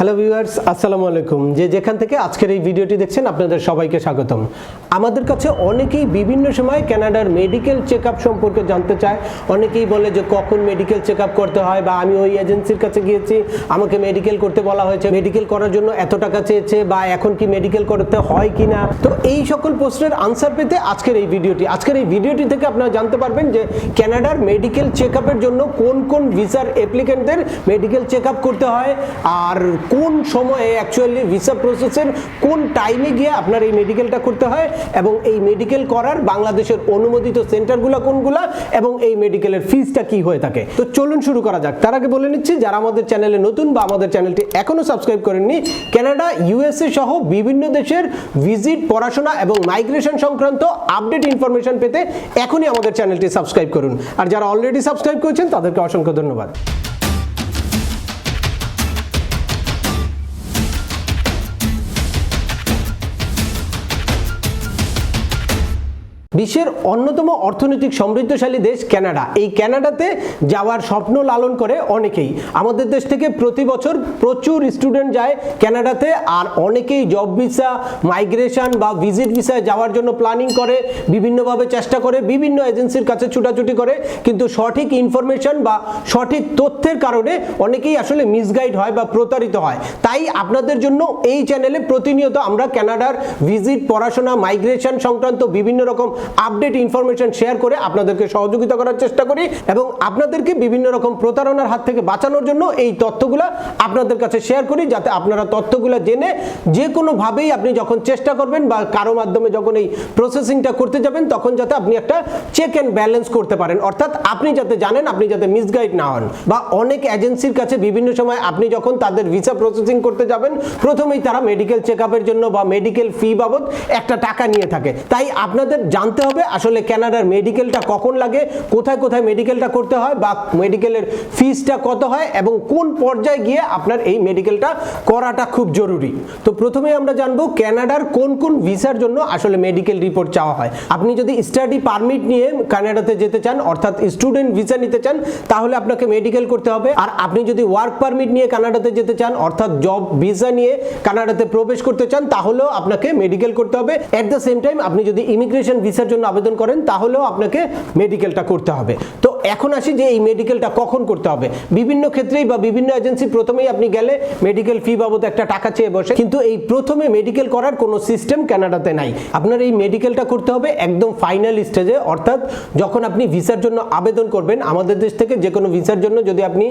Hello viewers আসসালামু আলাইকুম। যে যেখান থেকে আজকের এই ভিডিওটি দেখছেন, আপনাদের সবাইকে স্বাগতম। আমাদের কাছে অনেকেই বিভিন্ন সময় কানাডার মেডিকেল চেক সম্পর্কে জানতে চায়। অনেকেই বলে যে কখন মেডিকেল চেক করতে হয় বা আমি ওই এজেন্সির কাছে গিয়েছি, আমাকে মেডিকেল করতে বলা হয়েছে। মেডিকেল করার জন্য এত টাকা চেয়েছে বা এখন কি মেডিকেল করতে হয় কি না তো এই সকল প্রশ্নের আনসার পেতে আজকের এই ভিডিওটি। আজকের এই ভিডিওটি থেকে আপনারা জানতে পারবেন যে কানাডার মেডিকেল চেক জন্য কোন কোন ভিসার অ্যাপ্লিকেন্টদের মেডিকেল চেক করতে হয়। আর কোন সময়ে অ্যাকচুয়ালি ভিসা প্রসেসের কোন টাইমে গিয়ে আপনার এই মেডিকেলটা করতে হয় এবং এই মেডিকেল করার বাংলাদেশের অনুমোদিত সেন্টারগুলো কোনগুলা এবং এই মেডিকেলের ফিজটা কি হয়ে থাকে? তো চলুন শুরু করা যাক। তার আগে বলে নিচ্ছি, যারা আমাদের চ্যানেলে নতুন বা আমাদের চ্যানেলটি এখনও সাবস্ক্রাইব করেননি কানাডা ইউএসএ সহ বিভিন্ন দেশের ভিজিট পড়াশোনা এবং মাইগ্রেশন সংক্রান্ত আপডেট ইনফরমেশন পেতে এখনই আমাদের চ্যানেলটি সাবস্ক্রাইব করুন। আর যারা অলরেডি সাবস্ক্রাইব করেছেন, তাদেরকে অসংখ্য ধন্যবাদ। বিশ্বের অন্যতম অর্থনৈতিক সমৃদ্ধশালী দেশ কানাডা এই ক্যানাডাতে যাওয়ার স্বপ্ন লালন করে অনেকেই। আমাদের দেশ থেকে প্রতি বছর প্রচুর স্টুডেন্ট যায় কানাডাতে আর অনেকেই জব ভিসা, মাইগ্রেশন বা ভিজিট ভিসায় যাওয়ার জন্য প্ল্যানিং করে, বিভিন্নভাবে চেষ্টা করে, বিভিন্ন এজেন্সির কাছে ছুটাছুটি করে। কিন্তু সঠিক ইনফরমেশন বা সঠিক তথ্যের কারণে অনেকেই আসলে মিসগাইড হয় বা প্রতারিত হয়। তাই আপনাদের জন্য এই চ্যানেলে প্রতিনিয়ত আমরা কানাডার ভিজিট, পড়াশোনা, মাইগ্রেশন সংক্রান্ত বিভিন্ন রকম আপডেট ইনফরমেশন শেয়ার করে আপনাদেরকে সহযোগিতা করার চেষ্টা করি এবং আপনাদেরকে বিভিন্ন রকম প্রতারণার হাত থেকে বাঁচানোর জন্য এই তথ্যগুলো আপনাদের কাছে শেয়ার করি যাতে আপনারা তথ্যগুলো জেনে যে কোনোভাবেই আপনি যখন চেষ্টা করবেন বা কারও মাধ্যমে যখন এই প্রসেসিংটা করতে যাবেন, তখন যাতে আপনি একটা চেক অ্যান্ড ব্যালেন্স করতে পারেন। অর্থাৎ আপনি যাতে জানেন, আপনি যাতে মিসগাইড না হন বা অনেক এজেন্সির কাছে বিভিন্ন সময় আপনি যখন তাদের ভিসা প্রসেসিং করতে যাবেন, প্রথমেই তারা মেডিকেল চেক জন্য বা মেডিকেল ফি বাবদ একটা টাকা নিয়ে থাকে। তাই আপনাদের জানতে হবে। আসলে কানাডার মেডিকেলটা কখন লাগে, কোথায় কোথায় মেডিকেলটা করতে হয় বা মেডিকেলের ফিসটা কত হয় এবং কোন পর্যায়ে গিয়ে আপনার এই মেডিকেলটা করাটা খুব জরুরি। তো প্রথমে আমরা জানব কানাডার কোন কোন ভিসার জন্য আসলে মেডিকেল রিপোর্ট চাওয়া হয়। আপনি যদি স্টাডি পারমিট নিয়ে কানাডাতে যেতে চান, অর্থাৎ স্টুডেন্ট ভিসা নিতে চান, তাহলে আপনাকে মেডিকেল করতে হবে। আর আপনি যদি ওয়ার্ক পারমিট নিয়ে কানাডাতে যেতে চান, অর্থাৎ জব ভিসা নিয়ে কানাডাতে প্রবেশ করতে চান, তাহলেও আপনাকে মেডিকেল করতে হবে। অ্যাট দ্য সেম টাইম আপনি যদি ইমিগ্রেশন ভিসার জন্য আবেদন করেন তাহলেও আপনাকে মেডিকেলটা করতে হবে। তো এখন আসি যে এই মেডিকেলটা কখন করতে হবে। বিভিন্ন ক্ষেত্রেই বা বিভিন্ন এজেন্সি প্রথমেই আপনি গেলে মেডিকেল ফি বাবদ একটা টাকা চেয়ে বসে। কিন্তু এই প্রথমে মেডিকেল করার কোনো সিস্টেম কানাডাতে নাই। আপনার এই মেডিকেলটা করতে হবে একদম ফাইনাল স্টেজে। অর্থাৎ যখন আপনি ভিসার জন্য আবেদন করবেন, আমাদের দেশ থেকে যে কোনো ভিসার জন্য যদি আপনি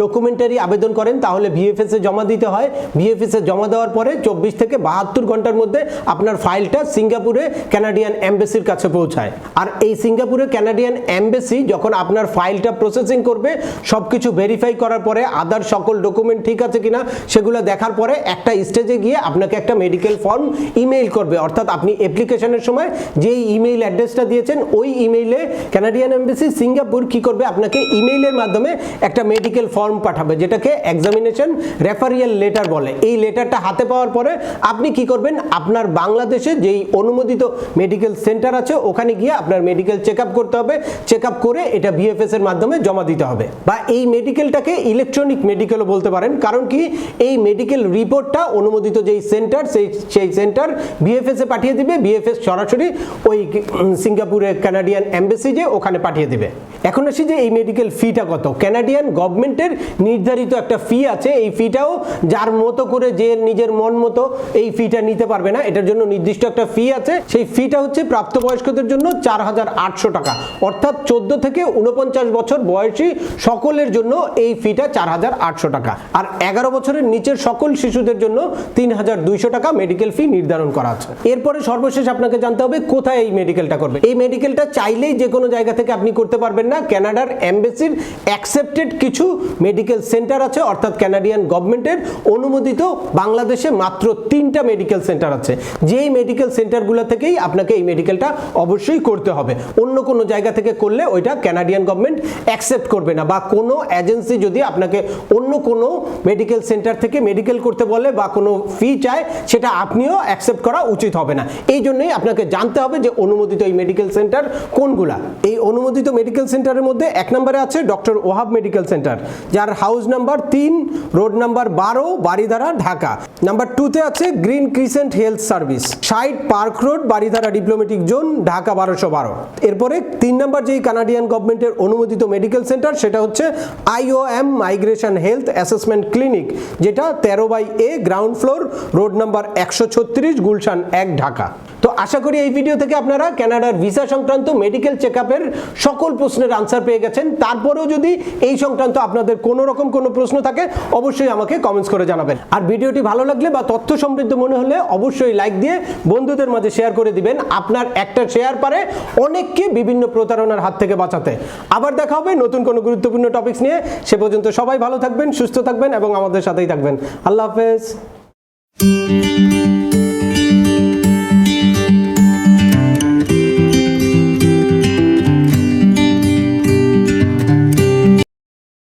ডকুমেন্টারি আবেদন করেন, তাহলে ভিএফএস এ জমা দিতে হয়। ভিএফএস এ জমা দেওয়ার পরে চব্বিশ থেকে বাহাত্তর ঘণ্টার মধ্যে আপনার ফাইলটা সিঙ্গাপুরে কানাডিয়ান এম্বাসির কাছে পৌঁছায়। আর এই সিঙ্গাপুরে কানাডিয়ান এম্বাসি যখন আপনার ফাইলটা প্রসেসিং করবে সব কিছু ভেরিফাই করার পরে আদার সকল ডকুমেন্ট ঠিক আছে কিনা সেগুলো দেখার পরে একটা স্টেজে গিয়ে আপনাকে একটা মেডিকেল ফর্ম ইমেইল করবে। অর্থাৎ আপনি অ্যাপ্লিকেশনের সময় যেই ইমেইল অ্যাড্রেসটা দিয়েছেন, ওই ইমেইলে কানাডিয়ান এম্বাসি সিঙ্গাপুর কি করবে? আপনাকে ইমেইলের মাধ্যমে একটা মেডিকেল ফর্ম পাঠাবে, যেটাকে এক্সামিনেশন রেফারিয়াল লেটার বলে। এই লেটারটা হাতে পাওয়ার পরে আপনি কি করবেন? আপনার বাংলাদেশে যেই অনুমোদিত মেডিকেল সেন্টার আছে, ওখানে গিয়ে আপনার মেডিকেল চেক করতে হবে। চেক করে এটা ভিএফএস এর মাধ্যমে জমা দিতে হবে। বা এই মেডিকেলটাকে ইলেকট্রনিক মেডিকেলও বলতে পারেন। কারণ কি? এই মেডিকেল রিপোর্টটা অনুমোদিত যেই সেন্টার সেই সেই সেন্টার ভিএফএস এ পাঠিয়ে দিবে। ভিএফএস সরাসরি ওই সিঙ্গাপুরের সিঙ্গাপুরে কানাডিয়ান এম্বাসি যে ওখানে পাঠিয়ে দিবে। এখন আসি যে এই মেডিকেল ফিটা কত? কানাডিয়ান গভর্নমেন্টের নির্ধারিত একটা ফি আছে, এই ফিটাও যার মতো করে যে নিজের মন মতো এই ফিটা নিতে পারবে না, এটার জন্য নির্দিষ্ট একটা ফি আছে। সেই ফিটা হচ্ছে প্রাপ্তবয়স্কদের জন্য চার হাজার আটশো টাকা। অর্থাৎ চোদ্দ থেকে উনপঞ্চাশ বছর বয়সী সকলের জন্য এই ফিটা চার হাজার আটশো টাকা। আর এগারো বছরের নিচের সকল শিশুদের জন্য তিন হাজার দুইশো টাকা মেডিকেল ফি নির্ধারণ করা আছে। এরপরে সর্বশেষ আপনাকে জানতে হবে কোথায় এই মেডিকেলটা করবে। এই মেডিকেলটা চাইলেই যে কোনো জায়গা থেকে আপনি করতে পারবেন না কানাডার এম্বাসির অ্যাকসেপ্টেড কিছু মেডিকেল সেন্টার আছে, অর্থাৎ কানাডিয়ান গভর্নমেন্টের অনুমোদিত বাংলাদেশে মাত্র তিনটা মেডিকেল সেন্টার আছে। যেই মেডিকেল সেন্টারগুলো থেকেই আপনাকে এই মেডিকেলটা অবশ্যই করতে হবে। অন্য কোনো জায়গা থেকে করলে ওইটা কানাডিয়ান গভর্নমেন্ট অ্যাকসেপ্ট করবে না, বা কোনো এজেন্সি যদি আপনাকে অন্য কোনো মেডিকেল সেন্টার থেকে মেডিকেল করতে বলে, বা কোনো ফি চায়, সেটা আপনিও অ্যাকসেপ্ট করা উচিত হবে না। এই জন্যই আপনাকে জানতে হবে যে অনুমোদিত এই মেডিকেল সেন্টার কোনগুলা। এই অনুমোদিত মেডিকেল সেন্টারের মধ্যে এক নম্বরে আছে ডক্টর ওহাব মেডিকেল সেন্টার, যার হাউস নাম্বার তিন, রোড নাম্বার বারো বাড়িধারা ঢাকা। নাম্বার টুতে আছে green crescent health service side park road Baridhara diplomatic zone, Dhaka বারোশো বারো। এরপরে তিন নম্বর যেই কানাডিয়ান গভর্নমেন্টের অনুমোদিত মেডিকেল সেন্টার, সেটা হচ্ছে IOM migration health assessment clinic, যেটা তেরো by A, ground floor, road number একশো ছত্রিশ, গুলশান এক, ঢাকা। তো আশা করি এই ভিডিও থেকে আপনারা কানাডার ভিসা সংক্রান্ত মেডিকেল চেক সকল প্রশ্নের আনসার পেয়ে গেছেন। তারপরেও যদি এই সংক্রান্ত আপনাদের কোনো রকম কোনো প্রশ্ন থাকে, অবশ্যই আমাকে কমেন্টস করে জানাবেন। আর ভিডিওটি ভালো লাগলে বা তথ্য সমৃদ্ধ মনে হলে অবশ্যই লাইক দিয়ে বন্ধুদের মাঝে শেয়ার করে দিবেন আপনার একটা শেয়ার পারে অনেককে বিভিন্ন প্রতারণার হাত থেকে বাঁচাতে। আবার দেখা হবে নতুন কোনো গুরুত্বপূর্ণ টপিকস নিয়ে। সে পর্যন্ত সবাই ভালো থাকবেন, সুস্থ থাকবেন এবং আমাদের সাথেই থাকবেন। আল্লাহ হাফেজ।